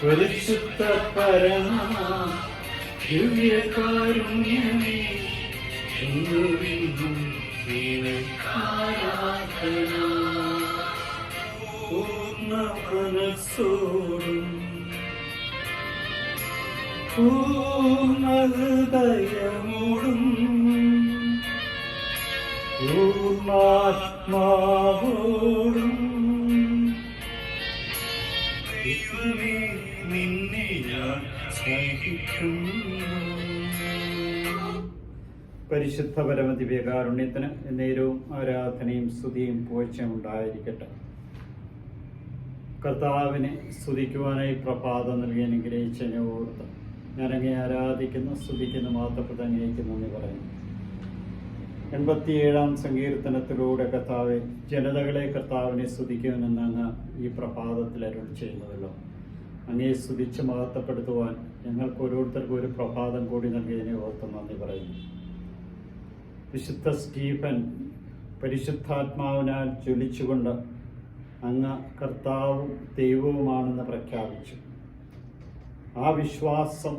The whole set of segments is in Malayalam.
പരിശുദ്ധ പരമ ദിവ്യകാരുണ്യമേ എന്നുമെന്നും നിനക്കാരാധന പൂർണ മനസ്സോടും പൂർണ ഹൃദയമോടും പൂർണാത്മാവോടും ദൈവമേ, നിന്നെ പരിശുദ്ധ പരമദിവ്യകാരുണ്യത്തിന് നേരവും ആരാധനയും സ്തുതിയും പോഴ്ചയും ഉണ്ടായിരിക്കട്ടെ. കർത്താവിനെ സ്തുതിക്കുവാനായി പ്രഭാതം നൽകി അനുഗ്രഹിച്ചതിനെ ഓർത്ത് ഞാനങ്ങെ ആരാധിക്കുന്നു സ്തുതിക്കുന്നു മാത്രപ്പെട്ട് അംഗീകരിക്കുന്നു എന്ന് പറയുന്നു. എൺപത്തിയേഴാം സങ്കീർത്തനത്തിലൂടെ കർത്താവ് ജനതകളെ കർത്താവിനെ സ്തുതിക്കുമെന്നാണ് ഈ പ്രഭാതത്തിൽ അരുൾ ചെയ്യുന്നതല്ലോ. അങ്ങേ സ്തുതിച്ച് മഹത്വപ്പെടുത്തുവാൻ ഞങ്ങൾക്ക് ഓരോരുത്തർക്കും ഒരു പ്രഭാതം കൂടി നൽകിയതിനെ ഓർത്ത് നന്ദി പറയുന്നു. വിശുദ്ധ സ്റ്റീഫൻ പരിശുദ്ധാത്മാവിനാൽ ജ്വലിച്ചുകൊണ്ട് അങ്ങ് കർത്താവും ദൈവവുമാണെന്ന് പ്രഖ്യാപിച്ചു. ആ വിശ്വാസം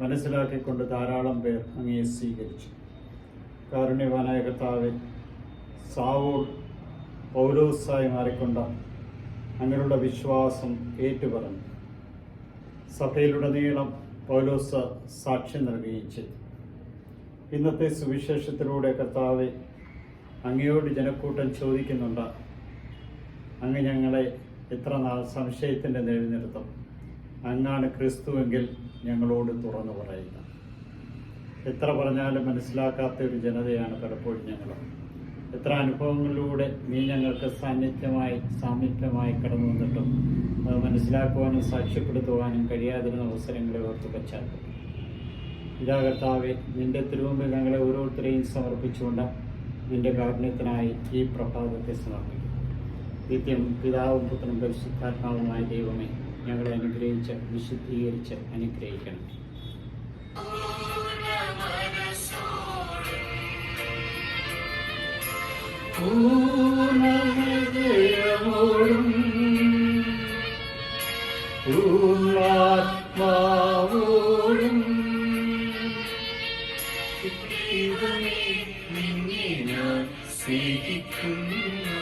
മനസ്സിലാക്കിക്കൊണ്ട് ധാരാളം പേർ അങ്ങയെ സ്വീകരിച്ചു. കാരുണ്യവാനായ കർത്താവെ സാവൂൾ പൗലോസായി മാറിക്കൊണ്ട അങ്ങനെയുള്ള വിശ്വാസം ഏറ്റുപറഞ്ഞു. സഭയിലുടനീളം പൗലോസ് സാക്ഷ്യം നൽകുകയും ചെയ്തു. ഇന്നത്തെ സുവിശേഷത്തിലൂടെ കർത്താവെ അങ്ങയോട് ജനക്കൂട്ടം ചോദിക്കുന്നുണ്ട് അങ്ങ് ഞങ്ങളെ എത്ര നാൾ സംശയത്തിന്റെ നിഴൽ നിർത്തും അങ്ങാണ് ക്രിസ്തുവെങ്കിൽ ഞങ്ങളോട് തുറന്നു പറയുക. എത്ര പറഞ്ഞാലും മനസ്സിലാക്കാത്ത ഒരു ജനതയാണ് പലപ്പോഴും ഞങ്ങൾ. എത്ര അനുഭവങ്ങളിലൂടെ നീ ഞങ്ങൾക്ക് സാന്നിധ്യമായി സാമീപ്യമായി കടന്നു വന്നിട്ടും അത് മനസ്സിലാക്കുവാനും സാക്ഷ്യപ്പെടുത്തുവാനും കഴിയാതിരുന്ന അവസരങ്ങളെ ഓർത്ത് പശ്ചാത്തലം ഇതാ കർത്താവെ നിന്റെ തിരുമുമ്പിൽ ഞങ്ങളെ ഓരോരുത്തരെയും സമർപ്പിച്ചുകൊണ്ട് നിന്റെ കാരുണ്യത്തിനായി ഈ പ്രഭാതത്തെ സമർപ്പിക്കും നിത്യം പിതാവും പുത്രനും പരിശുദ്ധാത്മാവുമായ ദൈവമേ ഞങ്ങളെ അനുഗ്രഹിച്ച് വിശുദ്ധീകരിച്ച് അനുഗ്രഹിക്കണം. പൂർണമോടും പൂർണാത്മാവോടും സ്നേഹിക്കുന്നു.